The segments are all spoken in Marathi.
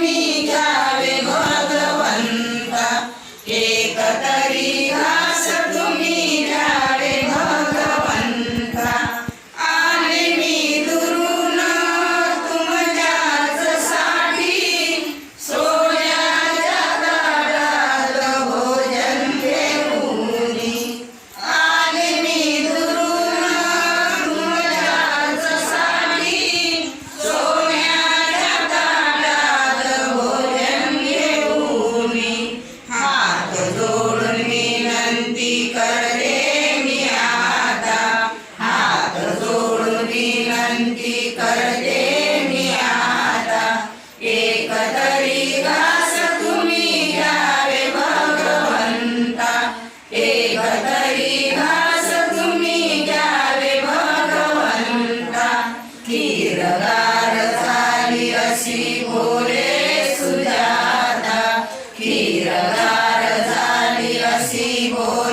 me. जगार झाली अशी बोले सुजाता. किरगार झाली अशी बोले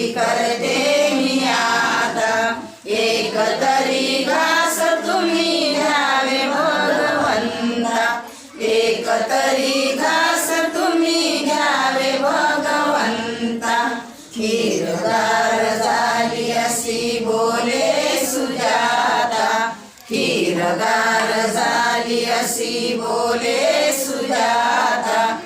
करते मी आता. एक तरी घास तुम्ही घ्यावे भगवंता. एक तरी घास तुम्ही घ्यावे भगवंता. हिरदार झाली अशी बोले सुजाता. हिरदार झाली अशी बोले सुजाता.